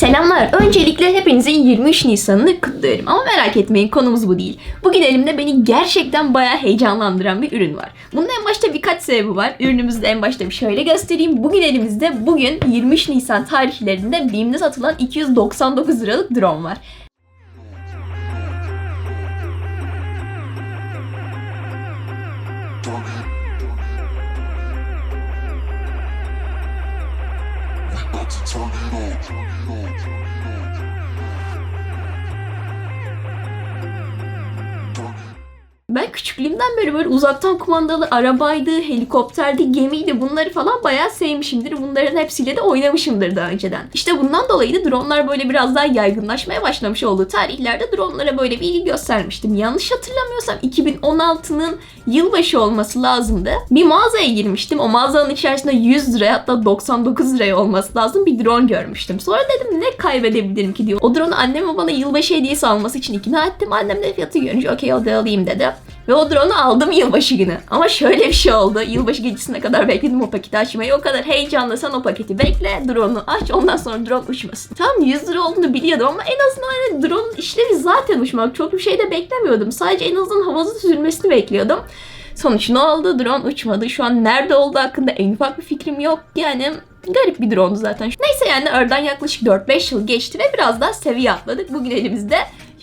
Selamlar. Öncelikle hepinizin 23 Nisan'ını kutluyorum. Ama merak etmeyin konumuz bu değil. Bugün elimde beni gerçekten bayağı heyecanlandıran bir ürün var. Bunun en başta birkaç sebebi var. Ürünümüzü de en başta bir şöyle göstereyim. Bugün elimizde bugün 23 Nisan tarihlerinde BİM'de satılan 299 liralık drone var. Turn it. Ben küçüklüğümden beri böyle uzaktan kumandalı arabaydı, helikopterdi, gemiydi bunları falan bayağı sevmişimdir. Bunların hepsiyle de oynamışımdır daha önceden. İşte bundan dolayı da dronlar böyle biraz daha yaygınlaşmaya başlamış olduğu tarihlerde dronlara böyle bir ilgi göstermiştim. Yanlış hatırlamıyorsam 2016'nın yılbaşı olması lazımdı. Bir mağazaya girmiştim. O mağazanın içerisinde 100 liraya hatta 99 liraya olması lazım bir drone görmüştüm. Sonra dedim ne kaybedebilirim ki diyor. O drone'u anneme bana yılbaşı hediyesi alması için ikna ettim. Annem de fiyatı görünce okey o da alayım dedi. Ve o drone'u aldım yılbaşı günü. Ama şöyle bir şey oldu. Yılbaşı gecesine kadar bekledim o paketi açmayı. O kadar heyecanla o paketi bekle. Drone'u aç. Ondan sonra drone uçmasın. Tam 100 lira olduğunu biliyordum ama en azından hani drone'un işlevi zaten uçmak. Çok bir şey de beklemiyordum. Sadece en azından havada sürmesini bekliyordum. Sonuç ne oldu? Drone uçmadı. Şu an nerede olduğu hakkında en ufak bir fikrim yok. Yani garip bir drone'du zaten. Neyse yani aradan yaklaşık 4-5 yıl geçti ve biraz daha seviye atladık. Bugün elimizde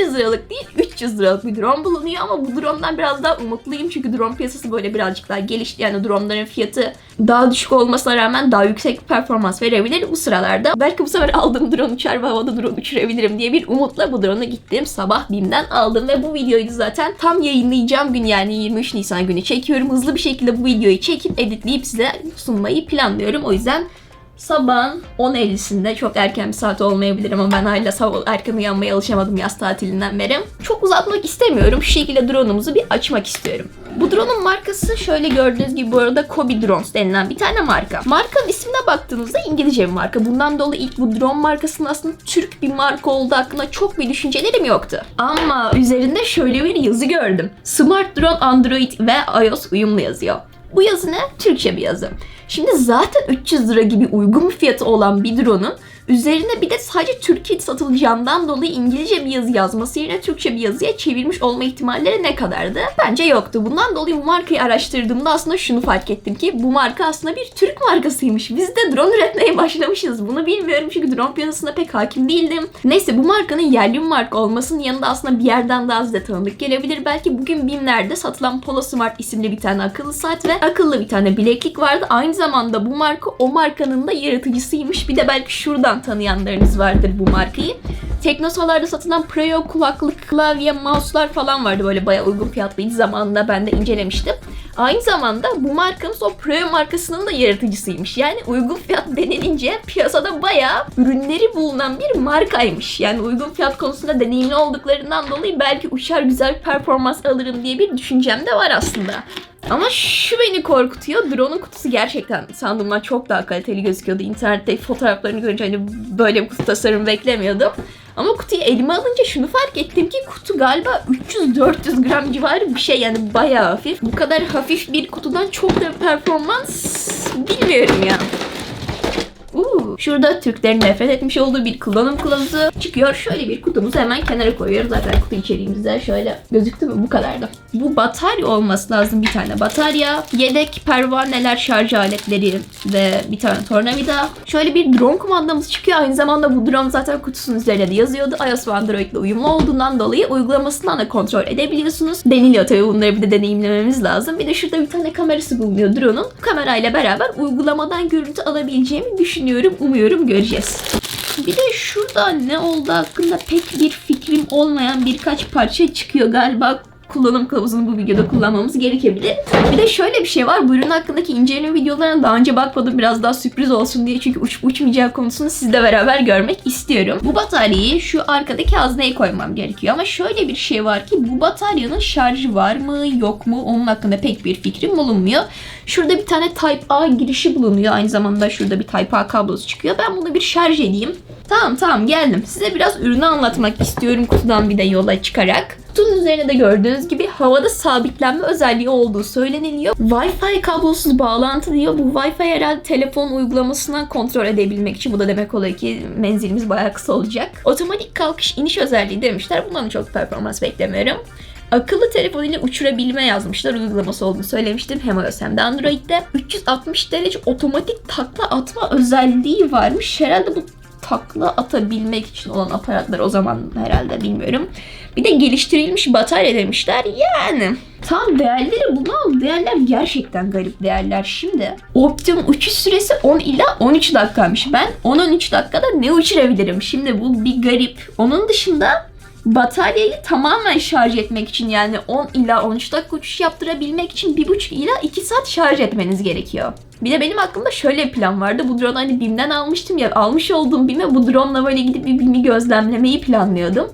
100 liralık değil 300 liralık bir drone bulunuyor ama bu drone'dan biraz daha umutluyum çünkü drone piyasası böyle birazcık daha gelişti. Yani drone'ların fiyatı daha düşük olmasına rağmen daha yüksek performans verebilir bu sıralarda. Belki bu sefer aldığım drone uçar ve havada drone uçurabilirim diye bir umutla bu drone'u gittim. Sabah BİM'den aldım ve bu videoyu zaten tam yayınlayacağım gün yani 23 Nisan günü çekiyorum. Hızlı bir şekilde bu videoyu çekip editleyip size sunmayı planlıyorum. O yüzden Sabahın 10.50'sinde çok erken bir saat olmayabilir ama ben hala sabah erken uyanmaya alışamadım yaz tatilinden beri. Çok uzatmak istemiyorum. Şu şekilde drone'umuzu bir açmak istiyorum. Bu drone'un markası şöyle gördüğünüz gibi bu arada Kobi Drones denilen bir tane marka. Markanın ismine baktığınızda İngilizce bir marka. Bundan dolayı ilk bu drone markasının aslında Türk bir marka olduğu hakkında çok bir düşüncelerim yoktu. Ama üzerinde şöyle bir yazı gördüm. Smart Drone Android ve iOS uyumlu yazıyor. Bu yazı ne? Türkçe bir yazı. Şimdi zaten 300 lira gibi uygun fiyatı olan bir drone'un üzerine bir de sadece Türkiye'de satılacağından dolayı İngilizce bir yazı yazması yerine Türkçe bir yazıya çevirmiş olma ihtimalleri ne kadardı? Bence yoktu. Bundan dolayı bu markayı araştırdığımda aslında şunu fark ettim ki bu marka aslında bir Türk markasıymış. Biz de drone üretmeye başlamışız. Bunu bilmiyorum çünkü drone piyasasına pek hakim değildim. Neyse bu markanın yerli bir marka olmasının yanında aslında bir yerden daha size tanıdık gelebilir. Belki bugün BİM'lerde satılan Polo Smart isimli bir tane akıllı saat ve akıllı bir tane bileklik vardı. Aynı zamanda bu marka o markanın da yaratıcısıymış. Bir de belki şuradan tanıyanlarınız vardır bu markayı. Teknosalarda satılan Preo kulaklık, klavye, mouse'lar falan vardı böyle bayağı uygun fiyatlıydı zamanında ben de incelemiştim. Aynı zamanda bu markamız o Preo markasının da yaratıcısıymış. Yani uygun fiyat denilince piyasada bayağı ürünleri bulunan bir markaymış. Yani uygun fiyat konusunda deneyimli olduklarından dolayı belki uçar güzel bir performans alırım diye bir düşüncem de var aslında. Ama şu beni korkutuyor. Drone'un kutusu gerçekten sandığımdan çok daha kaliteli gözüküyordu. İnternette fotoğraflarını görünce hani böyle bir kutu tasarımı beklemiyordum. Ama kutuyu elime alınca şunu fark ettim ki kutu galiba 300-400 gram civarı bir şey yani bayağı hafif. Bu kadar hafif bir kutudan çok da performans bilmiyorum ya. Uuu, şurada Türklerin nefret etmiş olduğu bir kullanım kılavuzu çıkıyor. Şöyle bir kutumuzu hemen kenara koyuyoruz. Zaten kutu içeriğimizde şöyle gözüktü mü? Bu kadardı. Bu batarya olması lazım bir tane batarya. Yedek pervaneler, şarj aletleri ve bir tane tornavida. Şöyle bir drone kumandamız çıkıyor. Aynı zamanda bu drone zaten kutusunun üzerinde de yazıyordu. iOS ve Android ile uyumlu olduğundan dolayı uygulamasından da kontrol edebiliyorsunuz. Deniliyor tabii bunları bir de deneyimlememiz lazım. Bir de şurada bir tane kamerası bulunuyor drone'un. Kamerayla beraber uygulamadan görüntü alabileceğimi düşünüyorum. Umuyorum göreceğiz. Bir de şurada ne oldu hakkında pek bir fikrim olmayan birkaç parça çıkıyor galiba kullanım kılavuzunu bu videoda kullanmamız gerekebilir. Bir de şöyle bir şey var. Bu ürün hakkındaki inceleme videolarına daha önce bakmadım. Biraz daha sürpriz olsun diye. Çünkü uçup uçmayacağı konusunu sizle beraber görmek istiyorum. Bu bataryayı şu arkadaki hazneye koymam gerekiyor. Ama şöyle bir şey var ki bu bataryanın şarjı var mı yok mu onun hakkında pek bir fikrim bulunmuyor. Şurada bir tane Type A girişi bulunuyor. Aynı zamanda şurada bir Type A kablosu çıkıyor. Ben bunu bir şarj edeyim. Tamam tamam geldim. Size biraz ürünü anlatmak istiyorum kutudan bir de yola çıkarak. Kutunun üzerine de gördüğünüz gibi havada sabitlenme özelliği olduğu söyleniliyor. Wi-Fi kablosuz bağlantı diyor. Bu Wi-Fi herhalde telefon uygulamasından kontrol edebilmek için. Bu da demek oluyor ki menzilimiz bayağı kısa olacak. Otomatik kalkış iniş özelliği demişler. Bundan da çok performans beklemiyorum. Akıllı telefon ile uçurabilme yazmışlar. Uygulaması olduğunu söylemiştim. Hem iOS hem de Android'de. 360 derece otomatik takla atma özelliği varmış. Herhalde bu takla atabilmek için olan aparatlar o zaman herhalde bilmiyorum. Bir de geliştirilmiş batarya demişler. Yani tam değerleri al. Değerler gerçekten garip değerler. Şimdi optimum uçuş süresi 10 ila 13 dakikaymış. Ben 10-13 dakikada ne uçurabilirim? Şimdi bu bir garip. Onun dışında bataryayı tamamen şarj etmek için yani 10 ila 13 dakika uçuş yaptırabilmek için 1,5 ila 2 saat şarj etmeniz gerekiyor. Bir de benim aklımda şöyle bir plan vardı. Bu drone'u hani BİM'den almıştım ya. Almış olduğum BİM'e bu drone'la böyle gidip bir BİM'i gözlemlemeyi planlıyordum.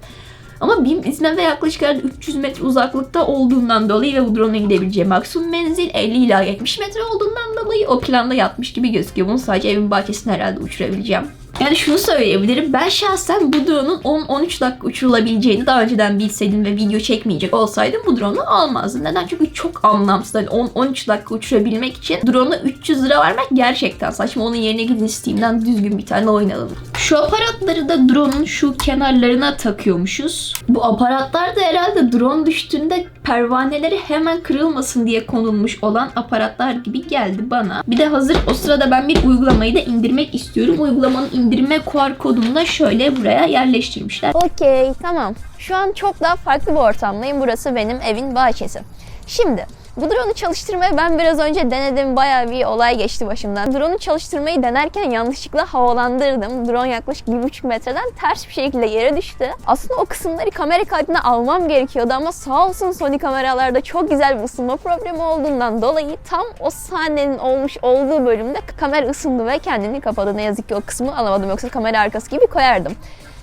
Ama BİM İzmir'de yaklaşık herhalde 300 metre uzaklıkta olduğundan dolayı ve bu drone'la gidebileceği maksimum menzil 50 ila 70 metre olduğundan dolayı o planda yatmış gibi gözüküyor. Bunu sadece evin bahçesinde herhalde uçurabileceğim. Yani şunu söyleyebilirim. Ben şahsen bu drone'un 10-13 dakika uçurulabileceğini daha önceden bilseydim ve video çekmeyecek olsaydım bu drone'u almazdım. Neden? Çünkü çok anlamsız. Hani 10-13 dakika uçurabilmek için drone'a 300 lira vermek gerçekten saçma. Onun yerine gidin Steam'den düzgün bir tane oyun alın. Şu aparatları da drone'un şu kenarlarına takıyormuşuz. Bu aparatlar da herhalde drone düştüğünde pervaneleri hemen kırılmasın diye konulmuş olan aparatlar gibi geldi bana. Bir de hazır o sırada ben bir uygulamayı da indirmek istiyorum. Uygulamanın indirme QR kodunu da şöyle buraya yerleştirmişler. Okey tamam. Şu an çok daha farklı bir ortamdayım. Burası benim evin bahçesi. Şimdi bu drone'u çalıştırmaya ben biraz önce denedim. Bayağı bir olay geçti başımdan. Drone'u çalıştırmayı denerken yanlışlıkla havalandırdım. Drone yaklaşık 1,5 metreden ters bir şekilde yere düştü. Aslında o kısımları kamera kaydına almam gerekiyordu ama sağ olsun Sony kameralarda çok güzel bir ısınma problemi olduğundan dolayı tam o sahnenin olmuş olduğu bölümde kamera ısındı ve kendini kapadı. Ne yazık ki o kısmı alamadım yoksa kamera arkası gibi koyardım.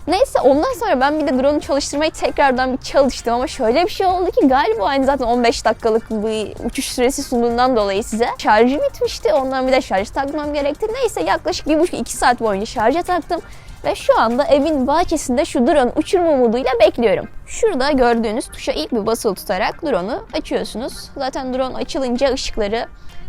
Neyse ondan sonra ben bir de drone'u çalıştırmayı tekrardan bir çalıştım ama şöyle bir şey oldu ki galiba aynı zaten 15 dakikalık bir uçuş süresi sunduğundan dolayı size şarjı bitmişti. Ondan bir de şarj takmam gerekti. Neyse yaklaşık 1,5-2 saat boyunca şarja taktım. Ve şu anda evin bahçesinde şu drone uçurma umuduyla bekliyorum. Şurada gördüğünüz tuşa ilk bir basılı tutarak drone'u açıyorsunuz. Zaten drone açılınca ışıkları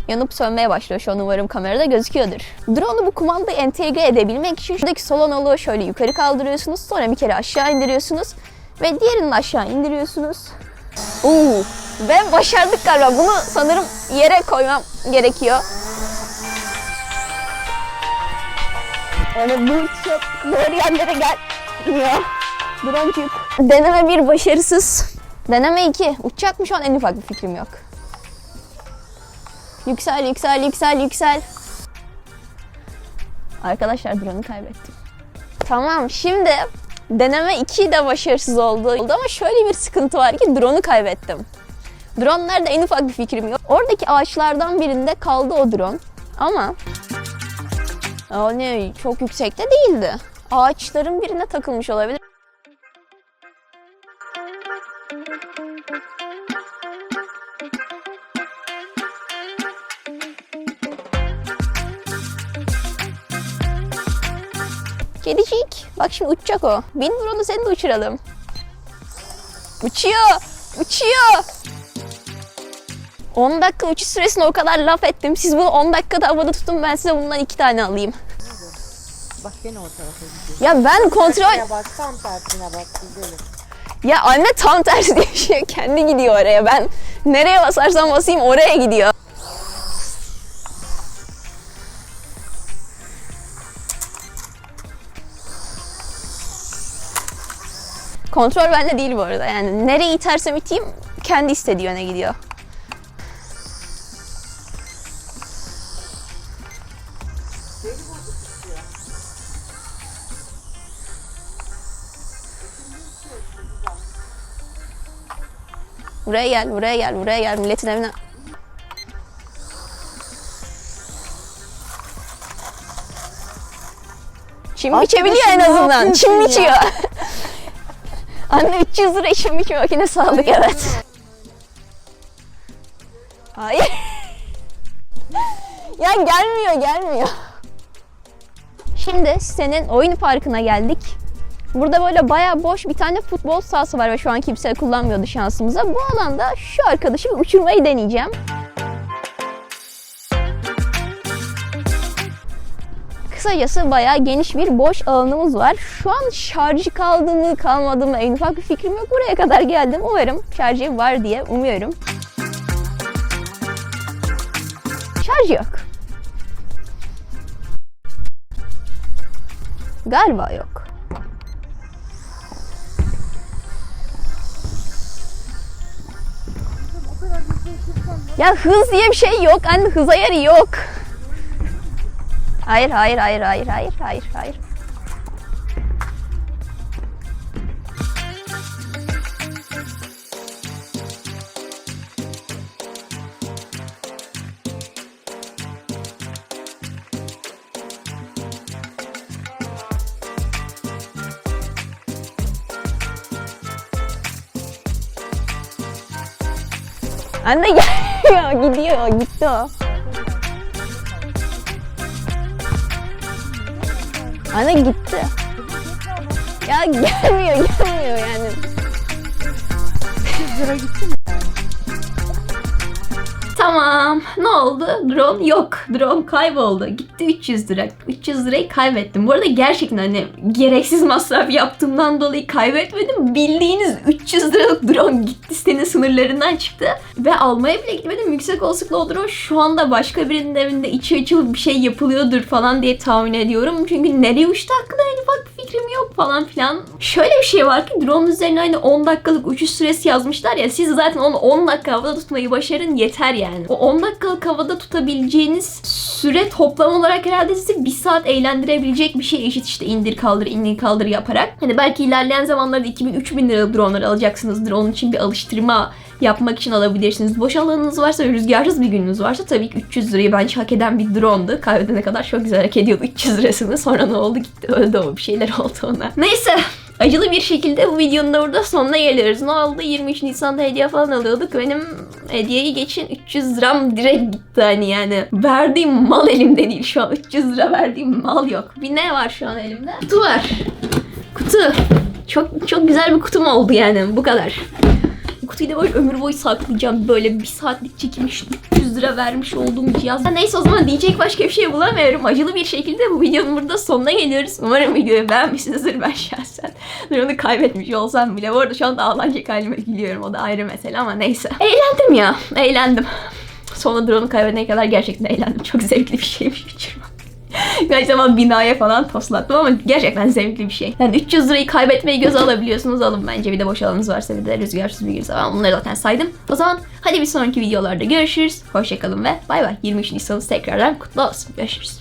yanıp sönmeye başlıyor. Şu an umarım kamerada gözüküyordur. Drone'u bu kumandayı entegre edebilmek için şuradaki sol analığı şöyle yukarı kaldırıyorsunuz. Sonra bir kere aşağı indiriyorsunuz. Ve diğerini de aşağı indiriyorsunuz. Uuu. Ve başardık galiba. Bunu sanırım yere koymam gerekiyor. Yani bu çok doğru yerlere gelmiyor. Dronecuk. Deneme bir başarısız. Deneme iki. Uçacak mı şu an en ufak bir fikrim yok. Yüksel, yüksel, yüksel, yüksel. Arkadaşlar drone'u kaybettim. Tamam şimdi deneme 2 de başarısız oldu. oldu. Ama şöyle bir sıkıntı var ki drone'u kaybettim. Drone en ufak bir fikrim yok. Oradaki ağaçlardan birinde kaldı o drone. Ama o ne çok yüksekte değildi. Ağaçların birine takılmış olabilir. Kedicik. Bak şimdi uçacak o. Bin onu seni de uçuralım. Uçuyor. Uçuyor. 10 dakika uçuş süresine o kadar laf ettim. Siz bunu 10 dakikada havada tutun ben size bundan 2 tane alayım. Bak gene o tarafa gidiyor. Ya ben kontrol... Bak tam tersine bak güzelim. Ya anne tam tersi bir şey. Kendi gidiyor oraya. Ben nereye basarsam basayım oraya gidiyor. Kontrol bende değil bu arada. Yani nereye itersem iteyim kendi istediği yöne gidiyor. Buraya gel, buraya gel, buraya gel. Milletin evine... Çim biçebiliyor en azından. yapıyorsun Çim ya? biçiyor. Anne 300 lira çim biçme makinesi aldık evet. Hayır. ya gelmiyor, gelmiyor. Şimdi sitenin oyun parkına geldik. Burada böyle bayağı boş bir tane futbol sahası var ve şu an kimse kullanmıyordu şansımıza. Bu alanda şu arkadaşı uçurmayı deneyeceğim. Kısacası bayağı geniş bir boş alanımız var. Şu an şarjı kaldı mı kalmadı mı en ufak bir fikrim yok. Buraya kadar geldim. Umarım şarjı var diye umuyorum. Şarj yok. Galiba yok. Ya hız diye bir şey yok. Anne hız ayarı yok. Hayır, hayır, hayır, hayır, hayır, hayır, hayır. Anne gelmiyor, gidiyor, gitti o. Anne gitti. Ya gelmiyor, gelmiyor yani. Lira gitti mi? Tamam. Ne oldu? Drone yok. Drone kayboldu. Gitti 300 lira. 300 lirayı kaybettim. Bu arada gerçekten hani gereksiz masraf yaptığımdan dolayı kaybetmedim. Bildiğiniz 300 liralık drone gitti senin sınırlarından çıktı. Ve almaya bile gitmedim. Yüksek olasılıkla o drone şu anda başka birinin evinde içi açılıp bir şey yapılıyordur falan diye tahmin ediyorum. Çünkü nereye uçtu hakkında en ufak fikrim yok falan filan. Şöyle bir şey var ki drone üzerine hani 10 dakikalık uçuş süresi yazmışlar ya siz zaten onu 10 dakika havada tutmayı başarın yeter yani. O 10 dakikalık havada tutabileceğiniz süre toplam olarak herhalde sizi 1 saat eğlendirebilecek bir şey eşit işte indir kaldır indir kaldır yaparak. Hani belki ilerleyen zamanlarda 2000-3000 liralık dronelar alacaksınızdır. Onun için bir alıştırma yapmak için alabilirsiniz. Boş alanınız varsa ve rüzgarsız bir gününüz varsa tabii ki 300 lirayı bence hak eden bir drone'du. Kaybedene kadar çok güzel hak ediyordu 300 lirasını. Sonra ne oldu gitti öldü o bir şeyler oldu ona. Neyse acılı bir şekilde bu videonun da burada sonuna geliyoruz. Ne oldu? 23 Nisan'da hediye falan alıyorduk. Benim hediyeyi geçin 300 liram direkt gitti hani yani. Verdiğim mal elimde değil şu an. 300 lira verdiğim mal yok. Bir ne var şu an elimde? Kutu var. Kutu. Çok çok güzel bir kutum oldu yani bu kadar. Kutuyu da böyle ömür boyu saklayacağım. Böyle bir saatlik çekilmiş 300 lira vermiş olduğum cihaz. Ha, neyse o zaman diyecek başka bir şey bulamıyorum. Acılı bir şekilde bu videonun burada sonuna geliyoruz. Umarım videoyu beğenmişsinizdir ben şahsen. Drone'u kaybetmiş olsam bile. Bu arada şu anda ağlanacak halime gülüyorum. O da ayrı mesele ama neyse. Eğlendim ya. Eğlendim. Sonra drone'u kaybedene kadar gerçekten eğlendim. Çok zevkli bir şeymiş uçurmak. Kaç zaman binaya falan toslattım ama gerçekten zevkli bir şey. Yani 300 lirayı kaybetmeyi göze alabiliyorsunuz. Alın bence bir de boş alanınız varsa bir de rüzgarsız bir günse ben bunları zaten saydım. O zaman hadi bir sonraki videolarda görüşürüz. Hoşçakalın ve bay bay. 23 Nisan'ınız tekrardan kutlu olsun. Görüşürüz.